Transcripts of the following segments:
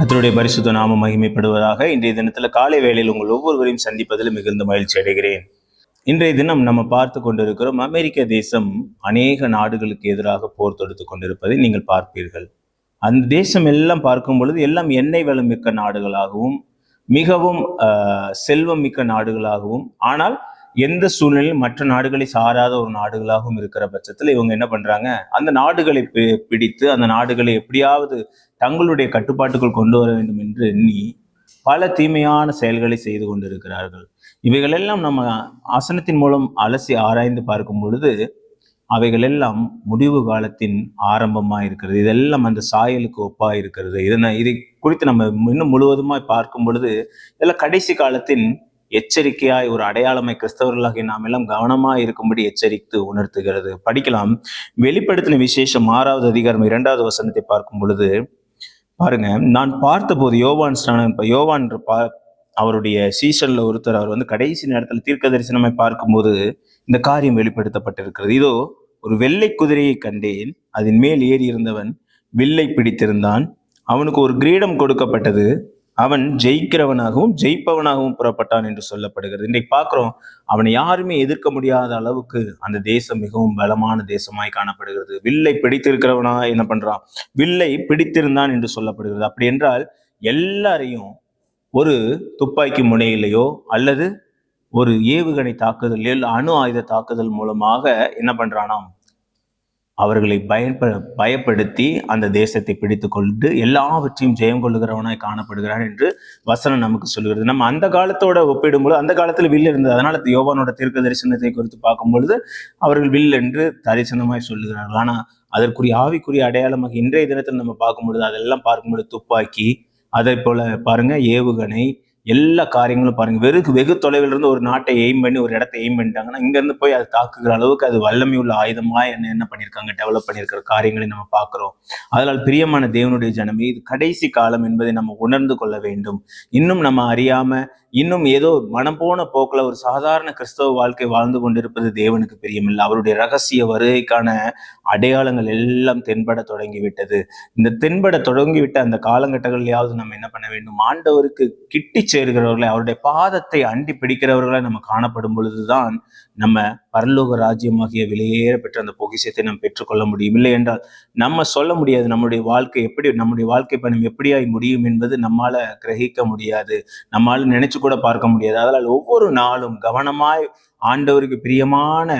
கத்தருடைய பரிசுத்த நாம மகிமைப்படுவதாக இன்றைய தினத்தில் காலை வேளையில் உங்கள் ஒவ்வொருவரையும் சந்திப்பதில் மிகுந்த மகிழ்ச்சி அடைகிறேன். இன்றைய தினம் நம்ம பார்த்து கொண்டிருக்கிறோம் அமெரிக்க தேசம் அநேக நாடுகளுக்கு எதிராக போர் தொடுத்து கொண்டிருப்பதை நீங்கள் பார்ப்பீர்கள். அந்த தேசம் எல்லாம் பார்க்கும் பொழுது எல்லாம் எண்ணெய் வளம் மிக்க நாடுகளாகவும் மிகவும் செல்வம் மிக்க நாடுகளாகவும் ஆனால் எந்த சூழ்நிலையில் மற்ற நாடுகளை சாராத ஒரு நாடுகளாகவும் இருக்கிற பட்சத்தில் இவங்க என்ன பண்றாங்க? அந்த நாடுகளை பி- பிடித்து அந்த நாடுகளை எப்படியாவது தங்களுடைய கட்டுப்பாட்டுக்குள் கொண்டு வர வேண்டும் என்று எண்ணி பல தீமையான செயல்களை செய்து கொண்டிருக்கிறார்கள். இவைகளெல்லாம் நம்ம ஆசனத்தின் மூலம் அலசி ஆராய்ந்து பார்க்கும் பொழுது அவைகளெல்லாம் முடிவு காலத்தின் ஆரம்பமாக இருக்கிறது. இதெல்லாம் அந்த சாயலுக்கு ஒப்பாக இருக்கிறது. இதனை இதை குறித்து நம்ம இன்னும் முழுவதுமாய் பார்க்கும் பொழுது இதெல்லாம் கடைசி காலத்தின் எச்சரிக்கையாய் ஒரு அடையாளமை கிறிஸ்தவர்களாகிய நாம் எல்லாம் கவனமாய் இருக்கும்படி எச்சரித்து உணர்த்துகிறது. படிக்கலாம். வெளிப்படுத்தின விசேஷம் ஆறாவது அதிகாரம் இரண்டாவது வசனத்தை பார்க்கும் பொழுது பாருங்க நான் பார்த்தபோது யோவான் ஸ்நானன் இப்போ யோவான் பா அவருடைய சீசனில் ஒருத்தர் அவர் வந்து கடைசி நேரத்தில் தீர்க்க தரிசனமாய் பார்க்கும்போது இந்த காரியம் வெளிப்படுத்தப்பட்டிருக்கிறது. இதோ ஒரு வெள்ளை குதிரையை கண்டேன். அதன் மேல் ஏறி இருந்தவன் வில்லை பிடித்திருந்தான். அவனுக்கு ஒரு கிரீடம் கொடுக்கப்பட்டது. அவன் ஜெயிக்கிறவனாகவும் ஜெயிப்பவனாகவும் புறப்பட்டான் என்று சொல்லப்படுகிறது. இன்றைக்கு பார்க்குறோம் அவனை யாருமே எதிர்க்க முடியாத அளவுக்கு அந்த தேசம் மிகவும் பலமான தேசமாய் காணப்படுகிறது. வில்லை பிடித்திருக்கிறவனா என்ன பண்றான்? வில்லை பிடித்திருந்தான் என்று சொல்லப்படுகிறது. அப்படி என்றால் எல்லாரையும் ஒரு துப்பாக்கி முனையிலேயோ அல்லது ஒரு ஏவுகணை தாக்குதலில் அணு ஆயுத தாக்குதல் மூலமாக என்ன பண்றானாம்? அவர்களை பயன்ப பயப்படுத்தி அந்த தேசத்தை பிடித்து கொண்டு எல்லாவற்றையும் ஜெயம் கொள்ளுகிறவனாய் காணப்படுகிறான் என்று வசனம் நமக்கு சொல்கிறது. நம்ம அந்த காலத்தோட ஒப்பிடும்போது அந்த காலத்தில் வில் இருந்தது. அதனால யோவானோட தீர்க்க தரிசனத்தை குறித்து பார்க்கும் பொழுது அவர்கள் வில் என்று தரிசனமாய் சொல்லுகிறார்கள். ஆனால் அதற்குரிய ஆவிக்குரிய அடையாளமாக இன்றைய தினத்தில் நம்ம பார்க்கும் பொழுது அதெல்லாம் பார்க்கும்பொழுது துப்பாக்கி அதே போல பாருங்க ஏவுகணை எல்லா காரியங்களும் பாருங்க. வெறுக்கு வெகு தொலைவில் இருந்து ஒரு நாட்டை எய்ம் பண்ணி ஒரு இடத்தை எய்ம் பண்ணிட்டாங்கன்னா இங்க இருந்து போய் அது தாக்குகிற அளவுக்கு அது வல்லமை உள்ள ஆயுதமா என்ன என்ன பண்ணியிருக்காங்க டெவலப் பண்ணியிருக்கிற காரியங்களை நம்ம பார்க்கிறோம். அதனால் பிரியமான தேவனுடைய ஜனமே இது கடைசி காலம் என்பதை நம்ம உணர்ந்து கொள்ள வேண்டும். இன்னும் நம்ம அறியாம இன்னும் ஏதோ மனம் போன போக்குல ஒரு சாதாரண கிறிஸ்தவ வாழ்க்கை வாழ்ந்து கொண்டிருப்பது தேவனுக்கு பிரியமில்லை. அவருடைய ரகசிய வருகைக்கான அடையாளங்கள் எல்லாம் தென்பட தொடங்கிவிட்டது. இந்த தென்பட தொடங்கிவிட்ட அந்த காலகட்டங்களிலாவது நம்ம என்ன பண்ண வேண்டும்? ஆண்டவருக்கு கிட்டி சேர்கிறவர்களை அவருடைய பாதத்தை அண்டி பிடிக்கிறவர்களை நம்ம காணப்படும் பொழுதுதான் நம்ம பரலோக ராஜ்யமாகிய விலையேற பெற்ற அந்த பொக்கிஷத்தை நாம் பெற்றுக்கொள்ள முடியும். இல்லை என்றால் நம்ம சொல்ல முடியாது நம்முடைய வாழ்க்கை எப்படி நம்முடைய வாழ்க்கை பயணம் எப்படியாய் முடியும் என்பது நம்மால கிரகிக்க முடியாது. நம்மால நினைச்சு கூட பார்க்க முடியாது. அதனால் ஒவ்வொரு நாளும் கவனமாய் ஆண்டவருக்கு பிரியமான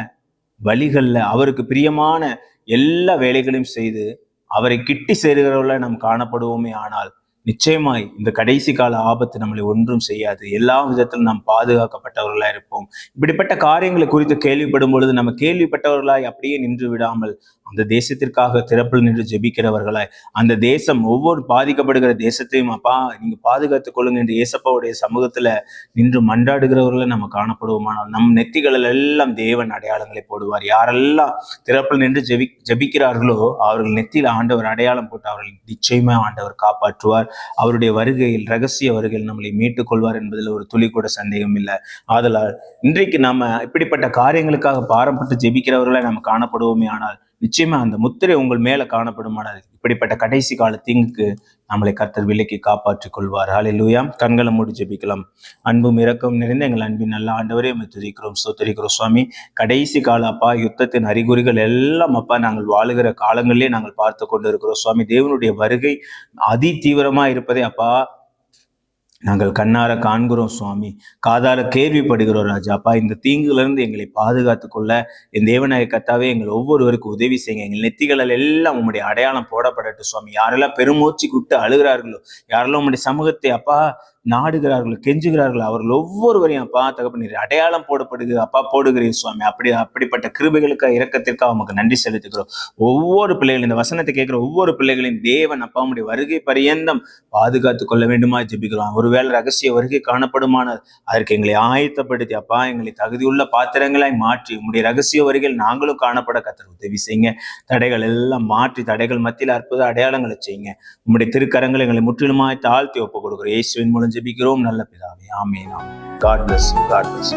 வழிகளில் அவருக்கு பிரியமான எல்லா வேலைகளையும் செய்து அவரை கிட்டி சேருகிறவர்கள நாம் காணப்படுவோமே ஆனால் நிச்சயமாய் இந்த கடைசி கால ஆபத்து நம்மளை ஒன்றும் செய்யாது. எல்லா விதத்திலும் நாம் பாதுகாக்கப்பட்டவர்களாக இருப்போம். இப்படிப்பட்ட காரியங்களை குறித்து கேள்விப்படும் பொழுது நம்ம கேள்விப்பட்டவர்களாய் அப்படியே நின்று விடாமல் அந்த தேசத்திற்காக திறப்பில் நின்று ஜெபிக்கிறவர்களாய் அந்த தேசம் ஒவ்வொரு பாதிக்கப்படுகிற தேசத்தையும் அப்பா நீங்க பாதுகாத்துக் கொள்ளுங்க என்று இயேசப்பாவுடைய சமூகத்துல நின்று மன்றாடுகிறவர்களை நம்ம காணப்படுவோமானால் நம் நெத்திகளில் எல்லாம் தேவன் அடையாளங்களை போடுவார். யாரெல்லாம் திறப்பில் நின்று ஜெபி ஜெபிக்கிறார்களோ அவர்கள் நெத்தியில் ஆண்டவர் அடையாளம் போட்டு அவர்கள் நிச்சயமா ஆண்டவர் காப்பாற்றுவார். அவருடைய வருகையில் ரகசிய வருகையில் நம்மளை மீட்டுக் கொள்வார் என்பதில் ஒரு துளி கூட சந்தேகம் இல்லை. ஆதலால் இன்றைக்கு நாம இப்படிப்பட்ட காரியங்களுக்காக பாரம்பட்டு ஜெபிக்கிறவர்களை நம்ம காணப்படுவோமே ஆனால் நிச்சயமா அந்த முத்திரை உங்கள் மேல காணப்படுமானால் இப்படிப்பட்ட கடைசி கால தீங்குக்கு நம்மளை கர்த்தர் விலைக்கு காப்பாற்றிக் கொள்வார். ஹalleluya கண்களை மூடி ஜெபிக்கலாம். அன்பும் இரக்கம் நிறைந்த எங்கள் அன்பின் நல்ல ஆண்டவரே துதிக்கிறோம் சோத்தரிக்கிறோம் சுவாமி கடைசி கால அப்பா யுத்தத்தின் அறிகுறிகள் எல்லாம் அப்பா நாங்கள் வாழுகிற காலங்களிலே நாங்கள் பார்த்து கொண்டு இருக்கிறோம் சுவாமி தேவனுடைய வருகை அதி தீவிரமா இருப்பதை அப்பா நாங்கள் கண்ணார காண்கிறோம் சுவாமி. காதால கேள்விப்படுகிறோம் ராஜா. அப்பா இந்த தீங்குலேருந்து எங்களை பாதுகாத்து கொள்ள என் தேவநாய கத்தாவே எங்கள் ஒவ்வொருவருக்கும் உதவி செய்யுங்க. எங்கள் நெத்திகளில் எல்லாம் உங்களுடைய அடையாளம் போடப்படட்டும் சுவாமி. யாரெல்லாம் பெருமூச்சு விட்டு அழுகிறார்களோ யாரெல்லாம் உங்களுடைய சமூகத்தை அப்பா நாடுகிறார்கள் கெஞ்சுகிறார்கள். அவர்கள் ஒவ்வொருவரையும் அப்பா தகப்பனீர் அடையாளம் போடப்படுகிறது. அப்பா போடுகிறீர் சுவாமி. அப்படி அப்படிப்பட்ட கிருபைகளுக்கு இறக்கத்திற்காக உமக்கு நன்றி செலுத்துகிறோம். ஒவ்வொரு பிள்ளைகளும் இந்த வசனத்தை கேட்கிற ஒவ்வொரு பிள்ளைகளையும் தேவன் அப்பா வருகை பரியந்தம் பாதுகாத்து கொள்ள வேண்டுமா ஜெபிக்கிறோம். ஒருவேளை ரகசிய வருகை காணப்படுமானால் அதற்கு எங்களை ஆயத்தப்படுத்தி அப்பா எங்களை தகுதியுள்ள பாத்திரங்களாய் மாற்றி உங்களுடைய ரகசிய வருகையில் நாங்களும் காணப்பட கத்தர் உதவி செய்யுங்க. தடைகள் எல்லாம் மாற்றி தடைகள் மத்தியில் அற்புத அடையாளங்களை செய்யுங்க. உங்களுடைய திருக்கரங்களை எங்களை முற்றிலுமாய் தாழ்த்தி ஒப்பு கொடுக்குறோம். இயேசுவின் மூலம் ஜெபிக்கிறோம். நல்ல பிதாவே ஆமென் ஆமென். God bless God bless